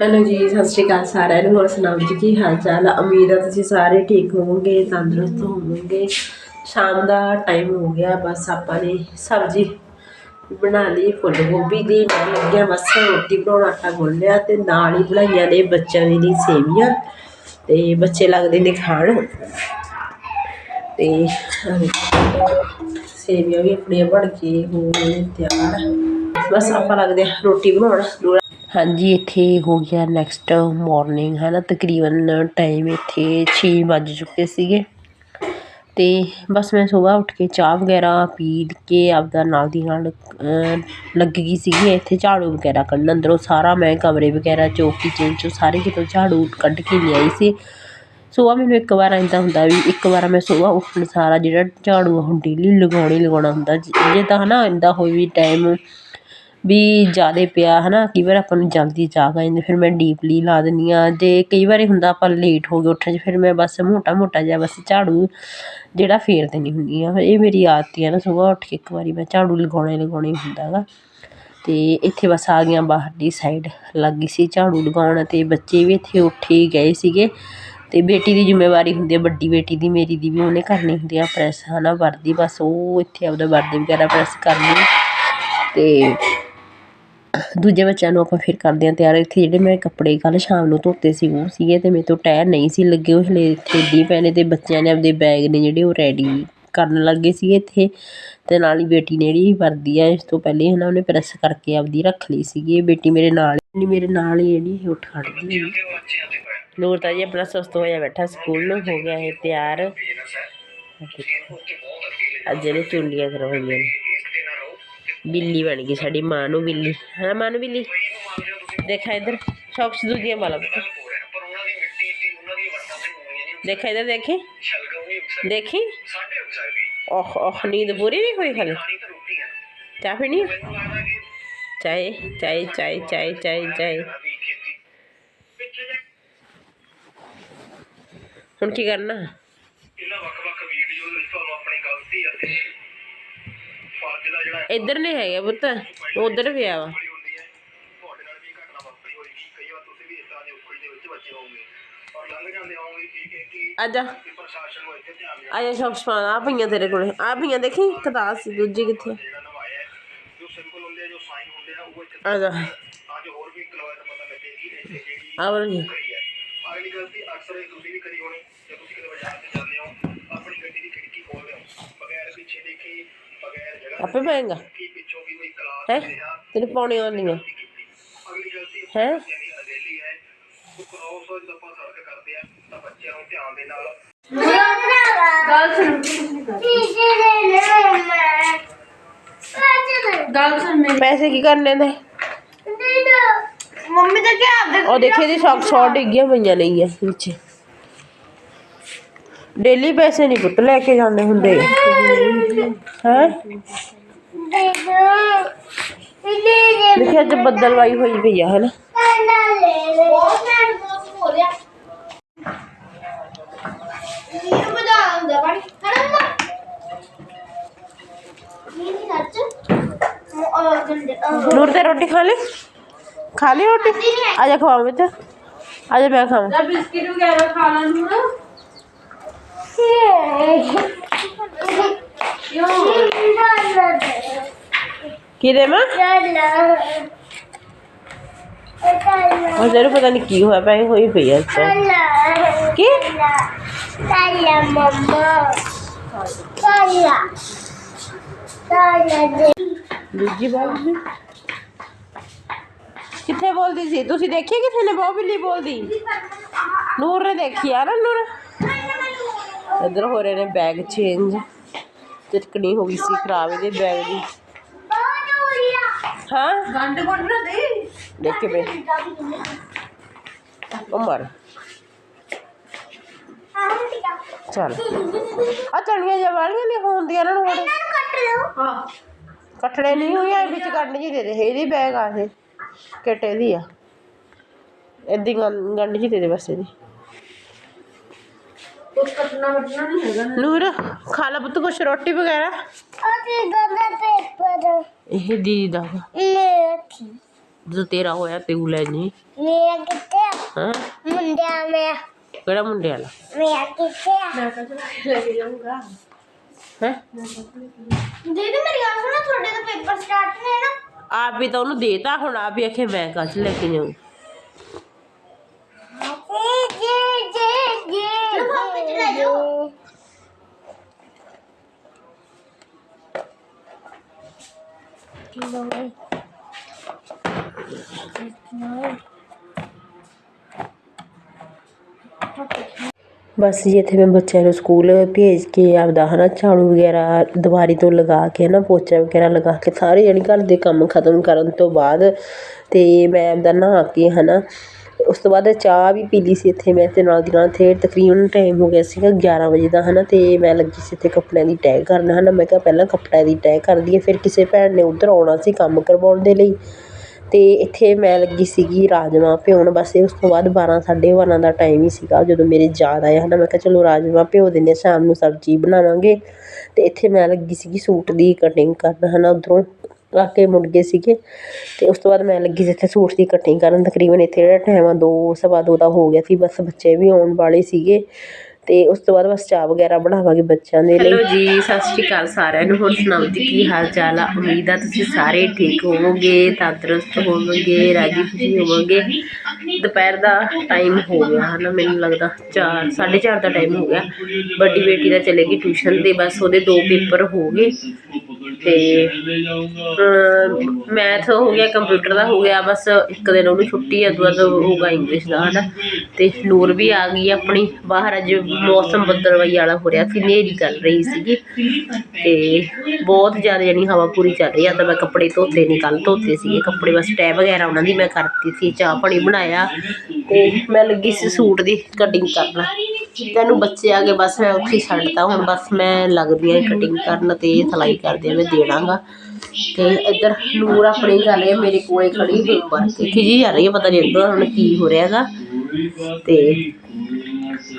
Hello ਜੀ, ਸਤਿ ਸ਼੍ਰੀ ਅਕਾਲ ਸਾਰਿਆਂ ਨੂੰ। ਹੋਰ ਸੁਣਾਓ ਜੀ, ਕੀ ਹਾਲ ਚਾਲ? ਆ ਉਮੀਦ ਹੈ ਤੁਸੀਂ ਸਾਰੇ ਠੀਕ ਹੋਵੋਗੇ, ਤੰਦਰੁਸਤ ਹੋਵੋਗੇ। ਸ਼ਾਮ ਦਾ ਟਾਈਮ ਹੋ ਗਿਆ, ਬਸ ਆਪਾਂ ਨੇ ਸਬਜ਼ੀ ਬਣਾ ਲਈ, ਫੁੱਲ ਗੋਭੀ ਦੀ। ਮੈਂ ਲੱਗਿਆ ਬਸ ਰੋਟੀ ਬਣਾਉਣ, ਆਟਾ ਗੁੰਨ ਲਿਆ ਤੇ ਨਾਲ ਹੀ ਬਣਾਈਆਂ ਨੇ ਬੱਚਿਆਂ ਦੇ ਲਈ ਸੇਵੀਆਂ ਤੇ ਬੱਚੇ ਲੱਗਦੇ ਨੇ ਖਾਣ। ਤੇ ਸੇਵੀਆਂ ਵੀ ਆਪਣੀਆਂ ਬਣ ਕੇ ਹੋ ਗਏ ਤਿਆਰ। ਬਸ ਆਪਾਂ ਲੱਗਦੇ ਆ ਰੋਟੀ ਬਣਾਉਣ। ਹਾਂਜੀ ਇੱਥੇ ਹੋ ਗਿਆ ਨੈਕਸਟ ਮੋਰਨਿੰਗ ਹੈ ਨਾ ਤਕਰੀਬਨ ਟਾਈਮ ਇੱਥੇ ਛੇ ਵੱਜ ਚੁੱਕੇ ਸੀਗੇ। ਅਤੇ ਬਸ ਮੈਂ ਸਵੇਰ ਉੱਠ ਕੇ ਚਾਹ ਵਗੈਰਾ ਪੀ ਕੇ ਆਪਦਾ ਨਾਲ ਦੀ ਨਾਲ ਅਹ, ਲੱਗ ਗਈ ਸੀਗੀ। ਇੱਥੇ ਝਾੜੂ ਵਗੈਰਾ ਕੱਢਣ ਅੰਦਰੋਂ ਸਾਰਾ ਮੈਂ ਕਮਰੇ ਵਗੈਰਾ 'ਚੋਂ ਕਿਚਨ ਚੋਂ ਸਾਰੇ ਕਿਤੋਂ ਝਾੜੂ ਕੱਢ ਕੇ ਲਿਆਈ ਸੀ। ਸੁਬਾਹ ਮੈਨੂੰ ਇੱਕ ਵਾਰ ਇੱਦਾਂ ਹੁੰਦਾ ਵੀ ਇੱਕ ਵਾਰ ਮੈਂ ਸੁਬਾਹ ਉੱਠਣ ਸਾਰਾ ਜਿਹੜਾ ਝਾੜੂ ਹੁਣ ਡੇਲੀ ਲਗਾਉਣਾ ਹੀ ਲਗਾਉਣਾ ਹੁੰਦਾ। ਜੇ ਜੇ ਤਾਂ ਹਨਾ ਇੱਦਾਂ ਹੋਈ ਵੀ ਟਾਈਮ ਵੀ ਜ਼ਿਆਦਾ ਪਿਆ ਹੈ ਨਾ ਕਈ ਵਾਰ ਆਪਾਂ ਨੂੰ ਜਲਦੀ ਜਾਗ ਆ ਜਾਂਦੀ, ਫਿਰ ਮੈਂ ਡੀਪਲੀ ਲਾ ਦਿੰਦੀ ਹਾਂ, ਜੇ ਕਈ ਵਾਰੀ ਹੁੰਦਾ ਆਪਾਂ ਲੇਟ ਹੋ ਗਏ ਉੱਠਣ 'ਚ, ਫਿਰ ਮੈਂ ਬਸ ਮੋਟਾ ਮੋਟਾ ਜਿਹਾ ਬਸ ਝਾੜੂ ਜਿਹੜਾ ਫੇਰ ਦੇਣੀ ਹੁੰਦੀ ਆ ਇਹ ਮੇਰੀ ਆਦਤ ਹੀ ਨਾ ਸੁਬਾਹ ਉੱਠ ਕੇ ਇੱਕ ਵਾਰੀ ਮੈਂ ਝਾੜੂ ਲਗਾਉਣਾ ਹੀ ਲਗਾਉਣਾ ਹੀ ਹੁੰਦਾ ਗਾ। ਅਤੇ ਇੱਥੇ ਬਸ ਆ ਗਈਆਂ ਬਾਹਰਲੀ ਸਾਈਡ ਲੱਗ ਗਈ ਸੀ ਝਾੜੂ ਲਗਾਉਣ ਅਤੇ ਬੱਚੇ ਵੀ ਇੱਥੇ ਉੱਠ ਹੀ ਗਏ ਸੀਗੇ। ਅਤੇ ਬੇਟੀ ਦੀ ਜ਼ਿੰਮੇਵਾਰੀ ਹੁੰਦੀ ਹੈ ਵੱਡੀ ਬੇਟੀ ਦੀ, ਮੇਰੀ ਦੀ ਵੀ ਉਹਨੇ ਕਰਨੀ ਹੁੰਦੀ ਆ ਪ੍ਰੈਸ ਨਾ ਵਰਦੀ ਬਸ ਉਹ ਇੱਥੇ ਆਪਦਾ ਵਰਦੀ ਵਗੈਰਾ ਪ੍ਰੈਸ ਕਰਨੀ। ਅਤੇ ਦੂਜੇ ਬੱਚਿਆਂ ਨੂੰ ਆਪਾਂ ਫਿਰ ਕਰਦੇ ਹਾਂ ਤਿਆਰ। ਇੱਥੇ ਜਿਹੜੇ ਮੈਂ ਕੱਪੜੇ ਕੱਲ੍ਹ ਸ਼ਾਮ ਨੂੰ ਧੋਤੇ ਸੀ ਉਹ ਸੀਗੇ ਤੇ ਮੇਰੇ ਤੋਂ ਟਾਇਰ ਨਹੀਂ ਸੀ ਲੱਗੇ ਉਹ ਹਲੇ ਇੱਥੇ ਡੀ ਪਏ ਨੇ ਤੇ ਬੱਚਿਆਂ ਨੇ ਆਪਦੇ ਬੈਗ ਨੇ ਜਿਹੜੇ ਉਹ ਰੈਡੀ ਕਰਨ ਲੱਗੇ ਸੀਗੇ ਇੱਥੇ। ਤੇ ਨਾਲ ਹੀ ਬੇਟੀ ਨੇ ਜਿਹੜੀ ਵਰਦੀ ਆ ਇਸ ਤੋਂ ਪਹਿਲੇ ਹਨਾ ਉਹਨੇ ਪ੍ਰੈਸ ਕਰਕੇ ਆਪਦੀ ਰੱਖ ਲਈ ਸੀਗੀ। ਇਹ ਬੇਟੀ ਮੇਰੇ ਨਾਲ ਨਹੀਂ ਮੇਰੇ ਨਾਲ ਹੀ ਜਿਹੜੀ ਉੱਠ ਖੜਦੀ ਹੈ ਨੂਰ ਤਾਂ ਜੀ ਆਪਣਾ ਸੁਸਤ ਹੋਇਆ ਬੈਠਾ ਸਕੂਲ ਨੂੰ ਹੋ ਗਿਆ ਇਹ ਤਿਆਰ। ਅੱਜ ਜਿਹੜੇ ਚੁੰਡੀਆਂ ਕਰਵਾਈਆਂ ਨੇ। ਬਿੱਲੀ ਬਣ ਗਈ ਸਾਡੀ ਮਾਂ ਨੂੰ ਬਿੱਲੀ ਹਾਂ ਮਾਂ ਨੂੰ ਬਿੱਲੀ ਦੇਖਾ ਇਧਰ ਸ਼ੌਕਸ ਦੂਜੀਆਂ ਵਾਲਾ ਦੇਖਾ ਇਧਰ ਦੇਖੀ ਦੇਖੀ ਓਹ ਓਹ ਨੀਂਦ ਪੂਰੀ ਨਹੀਂ ਹੋਈ ਹਲੇ ਚਾਹ ਪੀਣੀ ਹੈ? ਚਾਹ ਚਾਹ ਚਾਹ ਚਾਹ ਚਾਹ ਚਾਹ ਜਾ ਨੇ ਹੈਗਾ ਪੁੱਤ ਇੱਥੇ ਧਿਆਨ ਵਾ। ਆ ਜਾ ਸ਼ੌਕਸ ਪਾ ਆ ਪਈਆਂ ਤੇਰੇ ਕੋਲੇ। ਆ ਪਈਆਂ ਦੇਖੀ ਕਦਾਸ ਸੀ, ਦੂਜੀ ਕਿੱਥੇ ਜਿਹੜਾ ਆ? ਜੋ ਸਾਈਨ ਅਗਲੀ ਗਲਤੀ ਅਕਸਰ ਇਹ ਤੁਸੀਂ ਵੀ ਕਰੀ ਹੋਣੀ ਜੇ ਤੁਸੀਂ ਕਿਤੇ ਬਾਜ਼ਾਰ 'ਚ ਜਾਂਦੇ ਹੋ ਆਪਣੀ ਗੱਡੀ ਦੀ ਖਿੜਕੀ ਖੋਲਦੇ ਹੋ ਬਗੈਰ ਪਿੱਛੇ ਦੇਖੇ ਆਪੇ ਪਾਏਗਾ। ਹੈ? ਤੇਰੇ ਪਾਉਣੇ ਆਉਂਦੀਆਂ। ਹੈ? ਗੱਲ ਸੁਣ। ਮੇਰੀ। ਪੈਸੇ ਕੀ ਕਰਨੇ ਨੇ? ਮੰਮੀ ਤਾਂ ਕਿਹਾ ਆਪਦੇ ਉਹ ਦੇਖੇ ਦੀ ਸ਼ੌਕ ਸ਼ੌਟ ਡਿੱਗੀਆਂ। ਪਈਆਂ ਨਹੀਂ ਆ ਨੀਚੇ ਡੇਲੀ ਪੈਸੇ ਨਹੀਂ ਪੁੱਤ ਲੈ ਕੇ ਜਾਂਦੇ ਹੁੰਦੇ। ਹੈ ਦੇਖਿਆ ਅੱਜ ਬੱਦਲਵਾਈ ਹੋਈ ਪਈ ਆ ਹਨਾ ਨੂਰ ਤੇ ਰੋਟੀ ਖਾ ਲਈ ਖਾ ਲਈ ਰੋਟੀ ਆ ਜਾ ਖਵਾਵਾਂ ਵਿੱਚ ਆ ਜਾ ਮੈਂ ਖਾਵਾਂ ਬਿਸਕਿਟ ਵਗੈਰਾ ਖਾ ਕੀ ਉਹ ਜ਼ਰੂਰ ਪਤਾ ਨਹੀਂ ਕੀ ਹੋਇਆ ਪਈ ਹੋਈ ਪਈ ਤਾਂ। ਕੀ? ਦੂਜੀ ਬਾਤ ਵੀ ਕਿੱਥੇ ਬੋਲਦੀ ਸੀ? ਤੁਸੀਂ ਦੇਖੀ ਕਿੱਥੇ ਨੇ? ਬਹੁ ਬਿੱਲੀ ਬੋਲਦੀ। ਨੂਰ ਨੇ ਦੇਖੀ ਆ ਨਾ ਨੂਰ? ਇੱਧਰ ਹੋ ਰਹੇ ਨੇ ਬੈਗ ਚੇਂਜ ਚਟਕਣੀ ਹੋ ਗਈ ਸੀ ਖਰਾਬ ਇਹਦੇ ਬੈਗ ਦੀ। ਹਾਂ? ਗੰਡ ਗੁੰਡ ਨਾ ਦੇ। ਦੇਖ ਕੇ ਬੇ ਉਮਰ ਚੱਲ। ਆ ਚਣੀਆਂ ਜਿਹਾ ਵਾਲੀਆਂ ਨਹੀਂ ਹੁੰਦੀਆਂ ਇਹਨਾਂ ਨੂੰ ਹੁਣ। ਹਾਂ ਕੱਟੜੇ ਨਹੀਂ ਹੋਈ ਐ ਵਿੱਚ ਗੰਢ ਜੀ ਦੇ ਦੇ। ਇਹਦੀ ਬੈਗ ਆ ਇਹ। ਕਿਟ ਇਹਦੀ ਆ। ਏਦੀ ਗੰਢ ਜੀ ਦੇ ਦੇ ਬਸ ਇਹਦੀ। ਕੁਝ ਕੱਟਣਾ ਵੱਟਣਾ ਨਹੀਂ ਹੈਗਾ ਨੂਰ ਖਾ ਲਾ ਪੁੱਤ ਕੁਛ ਰੋਟੀ ਵਗੈਰਾ। ਇਹ ਦੀਦੀ ਦਾ। ਵਾ। ਜਦੋਂ ਤੇਰਾ ਹੋਇਆ ਤੂੰ ਲੈ ਜੀ। ਮੇਰਾ ਕਿੱਥੇ ਆ? ਹਾਂ? ਮੁੰਡਿਆ ਮੇਰਾ ਕਿਹੜਾ ਮੁੰਡੇ ਵਾਲਾ ਮੇਰਾ ਕਿੱਥੇ ਆ? ਮੈਂ ਕਹਾਂ ਲੈ ਕੇ ਜਾਊਂਗਾ। ਹੈ? ਦੀਦੀ ਮੇਰੀ ਗੱਲ ਸੁਣੋ ਤੁਹਾਡੇ ਤਾਂ ਪੇਪਰ ਸਟਾਰਟ ਨੇ ਨਾ। ਆਪ ਵੀ ਤਾਂ ਉਹਨੂੰ ਦੇਤਾ ਹੁਣ ਆਪ ਹੀ ਆਖੇ ਮੈਂ ਕੱਚ ਲੈ ਕੇ ਜਾਊਂ ਜੀ ਜੀ ਜੀ ਜੀ ਚਲੋ ਪਾਪਾ ਚ ਲੈ ਜਾਓ ਬਸ ਜੀ, ਇੱਥੇ ਮੈਂ ਬੱਚਿਆਂ ਨੂੰ ਸਕੂਲ ਭੇਜ ਕੇ ਆਪਦਾ ਹਨਾ ਝਾੜੂ ਵਗੈਰਾ ਦੀਵਾਰੀ ਤੋਂ ਲਗਾ ਕੇ ਨਾ ਪੋਚਾ ਵਗੈਰਾ ਲਗਾ ਕੇ ਸਾਰੇ ਜਾਣੀ ਘਰ ਦੇ ਕੰਮ ਖਤਮ ਕਰਨ ਤੋਂ ਬਾਅਦ ਤੇ ਮੈਂ ਆਪਦਾ ਨਹਾ ਕੇ ਹਨਾ ਉਸ ਤੋਂ ਬਾਅਦ ਚਾਹ ਵੀ ਪੀ ਲਈ ਸੀ ਇੱਥੇ ਮੈਂ ਅਤੇ ਨਾਲ ਦੀ ਨਾਲ ਇੱਥੇ ਤਕਰੀਬਨ ਟਾਈਮ ਹੋ ਗਿਆ ਸੀਗਾ 11 ਵਜੇ ਦਾ ਹੈ ਨਾ ਅਤੇ ਮੈਂ ਲੱਗੀ ਸੀ ਇੱਥੇ ਕੱਪੜਿਆਂ ਦੀ ਤੈਅ ਕਰਨ ਨਾ ਮੈਂ ਕਿਹਾ ਪਹਿਲਾਂ ਕੱਪੜਿਆਂ ਦੀ ਤੈਅ ਕਰ ਦਈਏ ਫਿਰ ਕਿਸੇ ਭੈਣ ਨੇ ਉੱਧਰ ਆਉਣਾ ਸੀ ਕੰਮ ਕਰਵਾਉਣ ਦੇ ਲਈ ਅਤੇ ਇੱਥੇ ਮੈਂ ਲੱਗੀ ਸੀਗੀ ਰਾਜਮਾਂਹ ਭਿਉਣ, ਬਸ ਉਸ ਤੋਂ ਬਾਅਦ 12 ਸਾਢੇ 12 ਦਾ ਟਾਈਮ ਹੀ ਸੀਗਾ ਜਦੋਂ ਮੇਰੇ ਯਾਦ ਆਇਆ ਹੈ ਨਾ ਮੈਂ ਕਿਹਾ ਚਲੋ ਰਾਜਮਾਂਹ ਭਿਓ ਦਿੰਦੇ ਹਾਂ, ਸ਼ਾਮ ਨੂੰ ਸਬਜ਼ੀ ਬਣਾਵਾਂਗੇ ਅਤੇ ਇੱਥੇ ਮੈਂ ਲੱਗੀ ਸੀਗੀ ਸੂਟ ਦੀ ਕਟਿੰਗ ਕਰਨ ਹੈ ਨਾ ਉੱਧਰੋਂ ਆ ਕੇ ਮੁੜ ਗਏ ਸੀਗੇ। ਅਤੇ ਉਸ ਤੋਂ ਬਾਅਦ ਮੈਂ ਲੱਗੀ ਸੀ ਇੱਥੇ ਸੂਟ ਦੀ ਕਟਿੰਗ ਕਰਨ। ਤਕਰੀਬਨ ਇੱਥੇ ਜਿਹੜਾ ਟਾਈਮ ਆ, ਦੋ, ਸਵਾ ਦੋ ਦਾ ਹੋ ਗਿਆ ਸੀ। ਬਸ ਬੱਚੇ ਵੀ ਆਉਣ ਵਾਲੇ ਸੀਗੇ। ਅਤੇ ਉਸ ਤੋਂ ਬਾਅਦ ਬਸ ਚਾਹ ਵਗੈਰਾ ਬਣਾਵਾਂਗੇ ਬੱਚਿਆਂ ਦੇ ਲਈ। ਹੈਲੋ ਜੀ, ਸਤਿ ਸ਼੍ਰੀ ਅਕਾਲ ਸਾਰਿਆਂ ਨੂੰ। ਹੋਰ ਸੁਣਾਓ ਜੀ, ਕੀ ਹਾਲ ਚਾਲ ਆ? ਉਮੀਦ ਆ ਤੁਸੀਂ ਸਾਰੇ ਠੀਕ ਹੋਵੋਗੇ, ਤੰਦਰੁਸਤ ਹੋਵੋਗੇ, ਰਾਜੀ ਖੁਸ਼ੀ ਹੋਵੋਗੇ। ਦੁਪਹਿਰ ਦਾ ਟਾਈਮ ਹੋ ਗਿਆ ਹਨਾ, ਮੈਨੂੰ ਲੱਗਦਾ। 4 4:30 ਦਾ ਟਾਈਮ ਹੋ ਗਿਆ। ਵੱਡੀ ਬੇਟੀ ਦਾ ਚਲੇ ਗਈ ਟਿਊਸ਼ਨ ਤੇ। ਬਸ ਉਹਦੇ ਦੋ ਪੇਪਰ ਹੋ ਗਏ। ਤੇ ਮੈਥ ਹੋ ਗਿਆ, ਕੰਪਿਊਟਰ ਦਾ ਹੋ ਗਿਆ, ਬਸ ਇੱਕ ਦਿਨ ਉਹਨੂੰ ਛੁੱਟੀ ਆ ਦੁਆ ਹੋਊਗਾ ਇੰਗਲਿਸ਼ ਦਾ ਹਨਾ। ਤੇ ਨੂਰ ਵੀ ਆ ਗਈ ਆਪਣੀ, ਬਾਹਰ ਅੱਜ ਮੌਸਮ ਬੱਦਲਵਾਈ ਵਾਲਾ ਹੋ ਰਿਹਾ ਸੀ ਹਨੇਰੀ ਚੱਲ ਰਹੀ ਸੀਗੀ। ਤੇ ਬਹੁਤ ਜ਼ਿਆਦਾ ਯਾਨੀ ਹਵਾ ਪੂਰੀ ਚੱਲ ਰਹੀ ਆ, ਤਾਂ ਮੈਂ ਕੱਪੜੇ ਧੋਤੇ ਨਹੀਂ ਕੱਲ ਧੋਤੇ ਸੀਗੇ ਕੱਪੜੇ, ਬਸ ਟੈ ਵਗੈਰਾ ਉਹਨਾਂ ਦੀ ਮੈਂ ਕਰਤੀ ਸੀ, ਚਾਹ ਪਾਣੀ ਬਣਾਇਆ। ਤੇ ਮੈਂ ਲੱਗੀ ਸੀ ਸੂਟ ਦੀ ਕਟਿੰਗ ਕਰਨਾ। ਤੈਨੂੰ ਬੱਚੇ ਆ ਗਏ ਬਸ ਮੈਂ ਉੱਥੇ ਛੱਡਤਾ। ਹੁਣ ਬਸ ਮੈਂ ਲੱਗਦੀ ਆ ਕਟਿੰਗ ਕਰਨ ਤੇ ਸਿਲਾਈ ਕਰਦੇ ਆ, ਮੈਂ ਦੇ ਦਾਂਗਾ ਤੇ ਇੱਧਰ ਨੂਰ ਆਪਣੀ ਗੱਲ ਹੈ ਮੇਰੇ ਕੋਲੇ ਖੜੀ ਹੋਈ ਪਰ ਖਿਜੀ ਜਾ ਰਹੀ ਹੈ ਪਤਾ ਨਹੀਂ ਇੱਧਰ ਹੁਣ ਕੀ ਹੋ ਰਿਹਾ ਹੈਗਾ। ਤੇ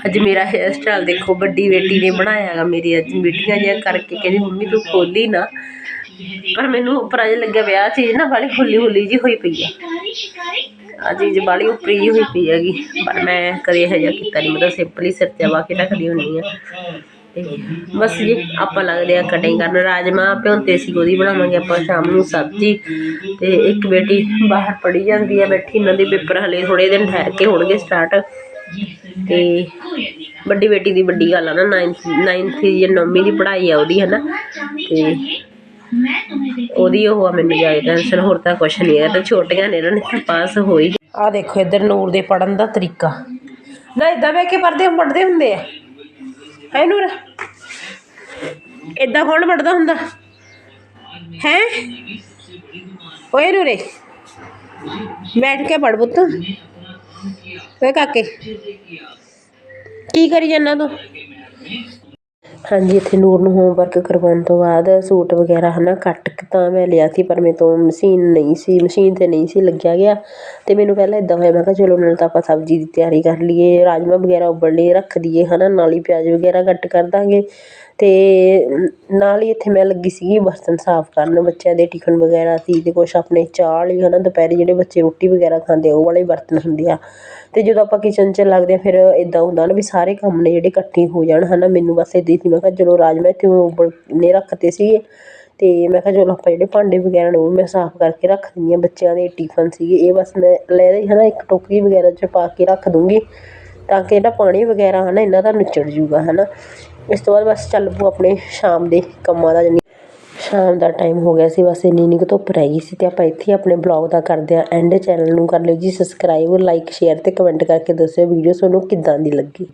ਅੱਜ ਮੇਰਾ ਹੇਅਰ ਸਟਾਈਲ ਦੇਖੋ, ਵੱਡੀ ਬੇਟੀ ਨੇ ਬਣਾਇਆ ਹੈਗਾ। ਮੇਰੀ ਅੱਜ ਮਿੱਠੀਆਂ ਜਿਹੀਆਂ ਕਰਕੇ ਕਹਿੰਦੀ, ਮੰਮੀ, ਤੂੰ ਖੋਲੀ ਨਾ। ਪਰ ਮੈਨੂੰ ਉੱਪਰ ਅਜੇ ਲੱਗਿਆ ਵਿਆਹ ਚੀਜ਼ ਨਾ ਵਾਲੀ ਹੁੱਲੀ ਹੁੱਲੀ ਜੀ ਹੋਈ ਪਈ ਆ। ਆ ਚੀਜ਼ ਬਾਲੀ ਉੱਪਰੀ ਜਿਹੀ ਹੋਈ ਪਈ ਹੈਗੀ, ਪਰ ਮੈਂ ਕਦੇ ਇਹੋ ਜਿਹਾ ਕੀਤਾ ਨਹੀਂ ਮਤਲਬ ਸਿੰਪਲੀ ਸਿਰ ਤੇ ਵਾ ਕੇ ਰੱਖਦੀ ਹੁੰਦੀ ਆ। ਤੇ ਬਸ ਜੀ, ਆਪਾਂ ਲੱਗਦੇ ਆ ਕਟਿੰਗ ਕਰਨ। ਰਾਜਮਾ ਭਿਉਂਤੇ ਸੀ ਉਹਦੀ ਬਣਾਵਾਂਗੇ ਆਪਾਂ ਸ਼ਾਮ ਨੂੰ ਸਬਜ਼ੀ। ਤੇ ਇੱਕ ਬੇਟੀ ਬਾਹਰ ਪੜੀ ਜਾਂਦੀ ਆ, ਬੈਠੀ ਇਹਨਾਂ ਦੇ ਪੇਪਰ ਹਲੇ ਥੋੜੇ ਦਿਨ ਠਹਿਰ ਕੇ ਹੋਣਗੇ ਸਟਾਰਟ ਤੇ ਵੱਡੀ ਬੇਟੀ ਦੀ ਵੱਡੀ ਗੱਲ ਆ ਨਾ 9th 9th ਜਾਂ 9ਵੀਂ ਦੀ ਪੜ੍ਹਾਈ ਆ ਉਹਦੀ ਹੈ ਨਾ ਤੇ ਉਹਦੀ ਉਹ ਆ ਮੈਨੂੰ ਜ਼ਿਆਦਾ ਟੈਨਸ਼ਨ ਹੋਰ ਤਾਂ ਕੁਛ ਨਹੀਂ ਹੈ ਤਾਂ ਛੋਟੀਆਂ ਨੇ ਇਹਨਾਂ ਨੇ ਪਾਸ ਹੋ ਹੀ ਆ ਦੇਖੋ ਇੱਧਰ ਨੂਰ ਦੇ ਪੜਨ ਦਾ ਤਰੀਕਾ। ਨਾ ਇਦਾਂ ਬਹਿ ਕੇ ਪੜਦੇ ਪੜਦੇ ਹੁੰਦੇ ਆ। ਹੈ ਨੂਰ? ਇਦਾਂ ਕੌਣ ਪੜਦਾ ਹੁੰਦਾ? ਹੈ? ਓਏ ਨੂਰੇ ਬੈਠ ਕੇ ਪੜ ਪੁੱਤ। ਓਏ ਕਾਕੇ ਕੀ ਕਰੀ ਜਾਂਦਾ ਤੂੰ? ਹਾਂਜੀ, ਇੱਥੇ ਨੂਰ ਨੂੰ ਹੋਮਵਰਕ ਕਰਵਾਉਣ ਤੋਂ ਬਾਅਦ ਸੂਟ ਵਗੈਰਾ ਹੈ ਨਾ ਕੱਟ ਤਾਂ ਮੈਂ ਲਿਆ ਸੀ, ਪਰ ਮੇਰੇ ਤੋਂ ਮਸ਼ੀਨ ਨਹੀਂ ਸੀ, ਮਸ਼ੀਨ ਤੇ ਨਹੀਂ ਸੀ ਲੱਗਿਆ ਗਿਆ। ਅਤੇ ਮੈਨੂੰ ਪਹਿਲਾਂ ਇੱਦਾਂ ਹੋਇਆ, ਮੈਂ ਕਿਹਾ ਚਲੋ ਨਾਲ ਤਾਂ ਆਪਾਂ ਸਬਜ਼ੀ ਦੀ ਤਿਆਰੀ ਕਰ ਲਈਏ, ਰਾਜਮਾਂਹ ਵਗੈਰਾ ਉਬਲ ਲਈ ਰੱਖ ਦਈਏ ਨਾ ਨਾਲ ਹੀ ਪਿਆਜ਼ ਵਗੈਰਾ ਕੱਟ ਕਰ ਦਾਂਗੇ। ਅਤੇ ਨਾਲ ਹੀ ਇੱਥੇ ਮੈਂ ਲੱਗੀ ਸੀਗੀ ਬਰਤਨ ਸਾਫ਼ ਕਰਨ, ਬੱਚਿਆਂ ਦੇ ਟਿਫਨ ਵਗੈਰਾ ਸੀ ਅਤੇ ਕੁਛ ਆਪਣੇ ਚਾਹ ਲਈ ਨਾ ਦੁਪਹਿਰੇ ਜਿਹੜੇ ਬੱਚੇ ਰੋਟੀ ਵਗੈਰਾ ਖਾਂਦੇ ਆ, ਉਹ ਵਾਲੇ ਬਰਤਨ ਹੁੰਦੇ ਆ। ਅਤੇ ਜਦੋਂ ਆਪਾਂ ਕਿਚਨ 'ਚ ਲੱਗਦੇ ਆ, ਫਿਰ ਇੱਦਾਂ ਹੁੰਦਾ ਨਾ ਵੀ ਸਾਰੇ ਕੰਮ ਨੇ ਜਿਹੜੇ ਇਕੱਠੇ ਹੋ ਜਾਣ ਹੈ ਨਾ ਮੈਨੂੰ ਬਸ ਇੱਦਾਂ ਹੀ ਸੀ, ਮੈਂ ਕਿਹਾ ਚਲੋ ਰਾਜਮਾ ਇੱਥੇ ਉਬਲ ਨੇ ਰੱਖਤੇ ਸੀਗੇ। ਅਤੇ ਮੈਂ ਕਿਹਾ ਚਲੋ ਆਪਾਂ ਜਿਹੜੇ ਭਾਂਡੇ ਵਗੈਰਾ ਨੇ ਉਹ ਮੈਂ ਸਾਫ਼ ਕਰਕੇ ਰੱਖ ਦਿੰਦੀ ਹਾਂ, ਬੱਚਿਆਂ ਦੇ ਟਿਫਨ ਸੀਗੇ, ਇਹ ਬਸ ਮੈਂ ਲੈ ਲਈ ਨਾ ਇੱਕ ਟੋਕਰੀ ਵਗੈਰਾ 'ਚ ਪਾ ਕੇ ਰੱਖ ਦੂੰਗੀ ਤਾਂ ਕਿ ਜਿਹੜਾ ਪਾਣੀ ਵਗੈਰਾ ਹੈ ਨਾ ਇਹਨਾਂ ਦਾ ਨੁੱਚੜ ਜੂਗਾ ਹੈ ਨਾ ਇਸ ਤੋਂ ਬਾਅਦ ਬਸ ਚੱਲ ਪੂ ਆਪਣੇ ਸ਼ਾਮ ਦੇ ਕੰਮਾਂ ਦਾ ਜਾਣੀ ਸ਼ਾਮ ਦਾ ਟਾਈਮ ਹੋ ਗਿਆ ਸੀ, ਬਸ ਇੰਨੀ ਇੰਨੀ ਕੁ ਧੁੱਪ ਰਹਿ ਗਈ ਸੀ ਅਤੇ ਆਪਾਂ ਇੱਥੇ ਹੀ ਆਪਣੇ ਬਲੌਗ ਦਾ ਕਰਦੇ ਹਾਂ ਐਂਡ ਚੈਨਲ ਨੂੰ ਕਰ ਲਿਓ ਜੀ ਸਬਸਕ੍ਰਾਈਬ ਲਾਈਕ ਸ਼ੇਅਰ ਅਤੇ ਕਮੈਂਟ ਕਰਕੇ ਦੱਸਿਓ ਵੀਡੀਓ ਤੁਹਾਨੂੰ ਕਿੱਦਾਂ ਦੀ ਲੱਗੀ।